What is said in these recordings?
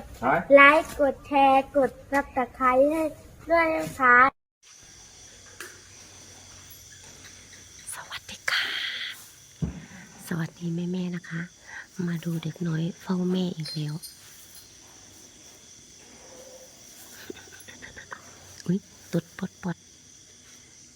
ดฮะไลค์กดแชร์กดซับสไครต์ให้ด้วยนะคะสวัสดีค่ะ สวัสดีแม่ๆนะคะ มาดูเด็กน้อยเฝ้าแม่อีกแล้วอุ้ยตดปดปด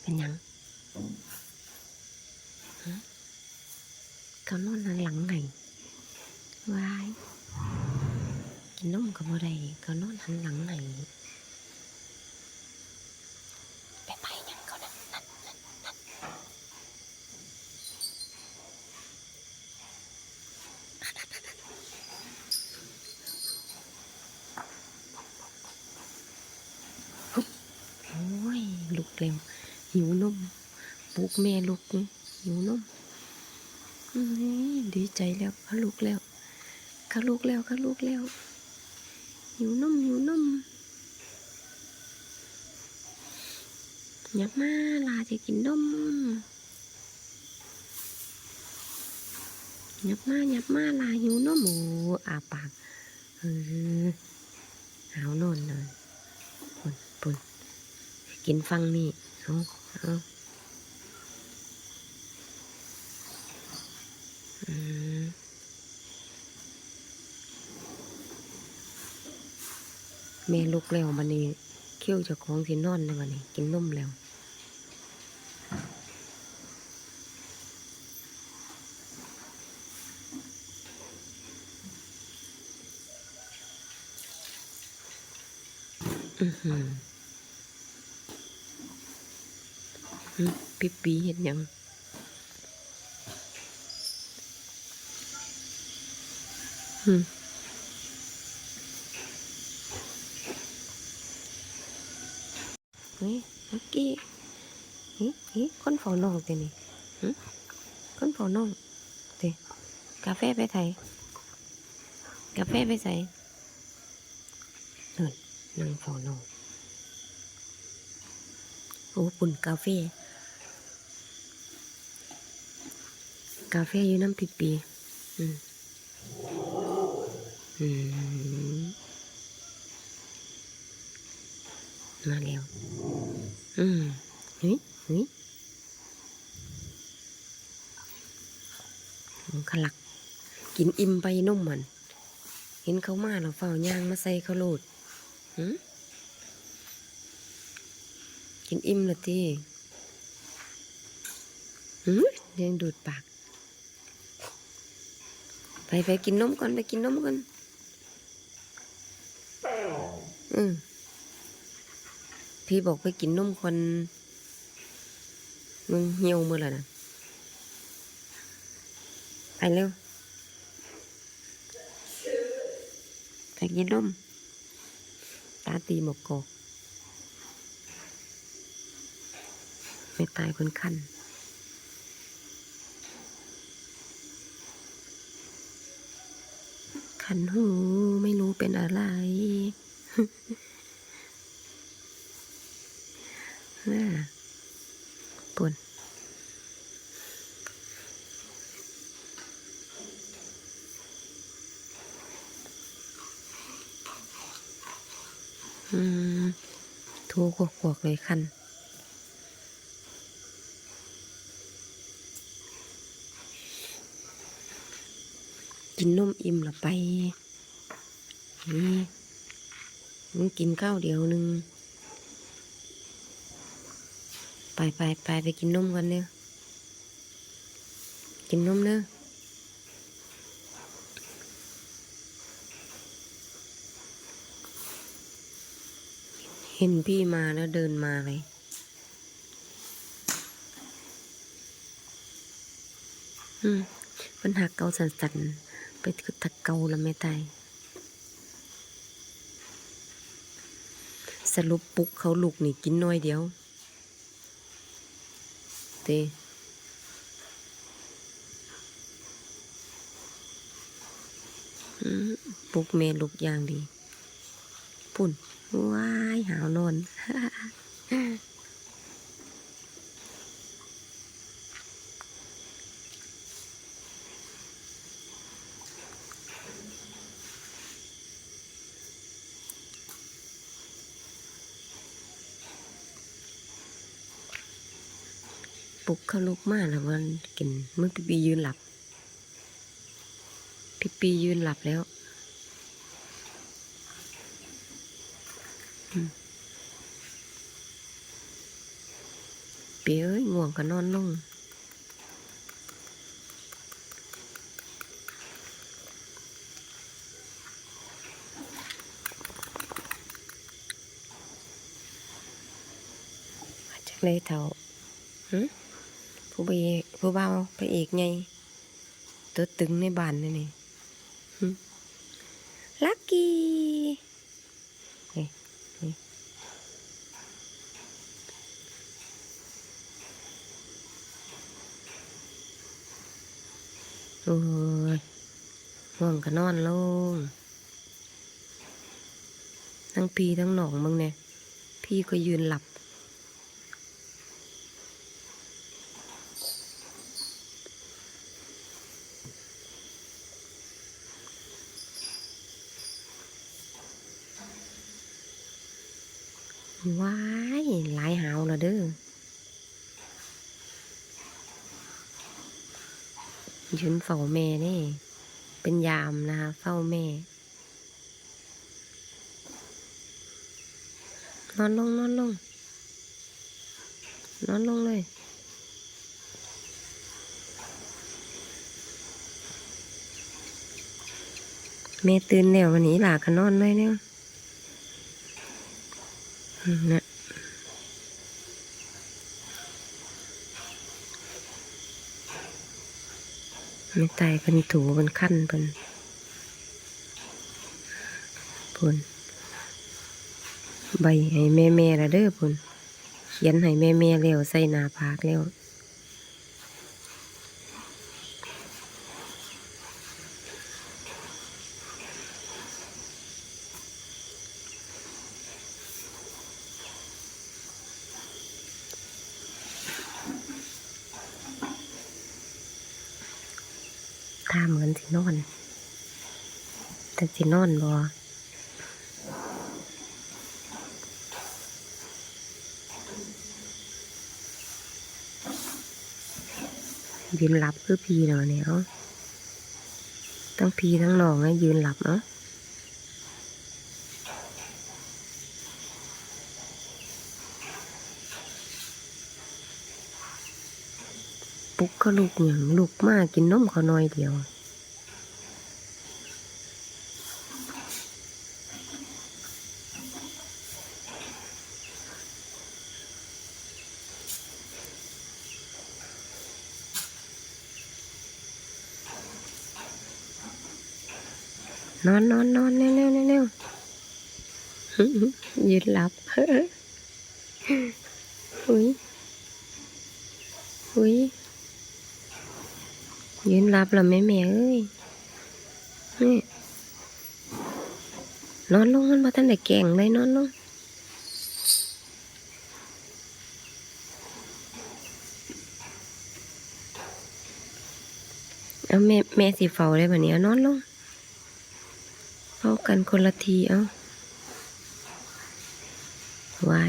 เป็นหยังฮะเขานอนหันหลังไงวายกิ นนมกับอะไรเขานอนหันหลังไงไปไปยังเขานั่นนั่นนั่นนั่นโอ้ยลุกเร็วหิวนมปลุกแม่ลุกหิวนมดีใจแล้วเขาลุกแล้วเขาลุกแล้วเขาลุกแล้ว หิวนมหิวนมหยับมาลาจะกินนมหยับมาหยับมาลาหิวนมโอ้อาปากเออหาวนอนเลยปุ่นปุ่นกินฟังนี่เอาเอาอืม แม่ลุกแล้วบันนี้เขี้ยวจากของสินอนแล้วบันนี้ กินนมแล้วอือหือหึปิปีเห็นยังหึเฮ้ยเมื่อกี้ เฮ้คนเฝ้าน้องเตนี่หึคนเฝ้าน้องเตกาแฟไปไทยกาแฟไปใส่นั่นนั่งเฝ้าน้องโอ้ปุ่นกาแฟกาแฟอยู่น้ำปีปีอืมอืมมาแล้วอืมเฮ้ยเฮ้ยมัน ขลัก กินอิ่มไปนุ่มมัน เห็นเขามาเราเฝ้าย่างมาใส่เขาโลดกินอิ่มละทีหืมยังดูดปาก ไปไปกินนมก่อนไปกินนมก่อนอืมพี่บอกไปกินนมก่อนมึงเหี่ยวมือแล้วนะ เร็วไปกินนมตาตีหมกกอกไม่ตายบนคันคันหูไม่รู้เป็นอะไรน่าปวนอืม ทูกวกๆเลยคันกินนมอิ่มละไป นี่มึงกินข้าวเดียวหนึ่ง ไปไปไปไปกินนมกันเนี่ยกินนมเนอ เห็นพี่มาแล้วเดินมาเลย อืมปัญหาเกาสันสันไปคือตะเกาแล้วไม่ตายสรุปปลุกเขาลูกนี่กินน้อยเดียวเตอืมปลุกแม่ลูกอย่างดี ปุ่นว้ายหาวนอนปลุกเข้าลุกมากแล้วมันกินเมื่อปีปียืนหลับ พี่ปียืนหลับแล้ว อืมปีเอ้ยง่วงก็นอนลงมาจากเลยเท่าหึผู้ไปผู้เบาไปเอกไงตัวตึงในบ้านนี่นี่หึลักกี้เฮ้ยเฮ้ย โอ้ยห่วงก็นอนลงทั้งพี่ทั้งหนองมึงเนี่ย พี่ก็ยืนหลับ ว้ายหลายหาวแล้วเด้อ ยืนเฝ้าแม่นี่ เป็นยามนะคะเฝ้าแม่ นอนลงนอนลง นอนลงเลยแม่ตื่นแล้ววันนี้หลาก็นอนเลยเนี่ยนะ ไม่ตายเป็นถูเป็นขั้นเป็นพุ่นใบให้แม่แม่ละเด้อพุ่นเขียนให้แม่แม่เร็วใส่หน้าผากเร็ว ท่าเหมือนสินอน แต่สินอนบ่ยืนหลับคือพีเนาะเนี่ยทั้งพีทั้งนองนะยืนหลับเนาะ ปุกก็ลูกอย่างลูกมากกินนมเขาน้อยเดียวนอนนอนนอนเร็วเร็วเร็วเร็วยืนหลับอุ้ยอุ้ย ยืนหลับล้วแม่แม่เอ้ยนี่นอนลงมันมาทันได้แก่งเลยนอนลงเอาแม่แม่สิเฝ้าได้ปะเนี่ยนอนลงเข้ากันคนละทีเอาไว้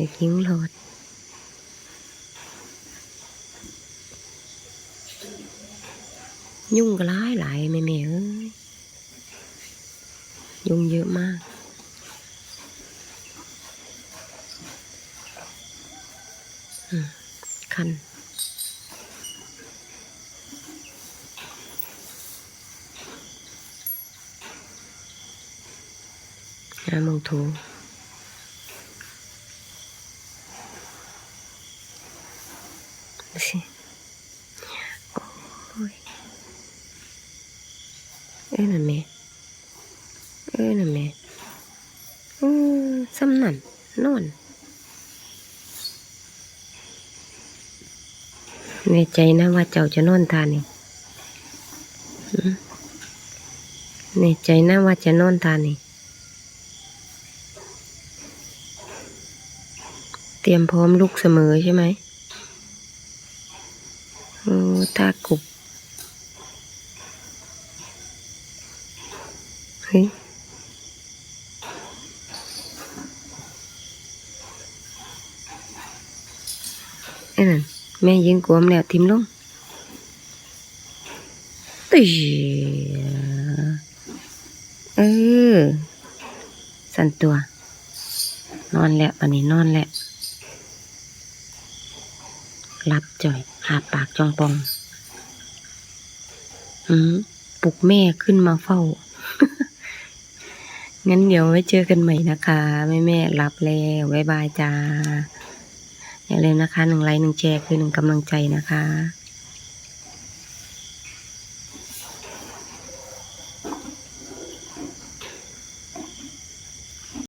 เด็กยิงหลอดยุ่งก็ร้ายหลายแม่แม่เอ้ย ยุ่งเยอะมาก อืมคัน หาหมองถูดูสิโอ้ย เอ้ยนั่นแม่เอ้ยนั่นแม่อือซ้ำนั่นนอนในใจนะว่าเจ้าจะนอนทานนี่ในใจนะว่าจะนอนทานนี่เตรียมพร้อมลุกเสมอใช่ไหมโอ้ากุบ เฮ้ยไอ้นั่นแม่ยิงกวมแล้วทิมลงตีเออ สันตัว นอนแล้วปันนี้นอนแล้วรับจ่อยหาปากจองปองอืมปลุกแม่ขึ้นมาเฝ้า งั้นเดี๋ยวไว้เจอกันใหม่นะคะ แม่แม่รับแล้วบ๊ายบายจ้าอย่าลืมนะคะหนึ่งไลค์หนึ่งแชร์คือหนึ่งกำลังใจนะคะ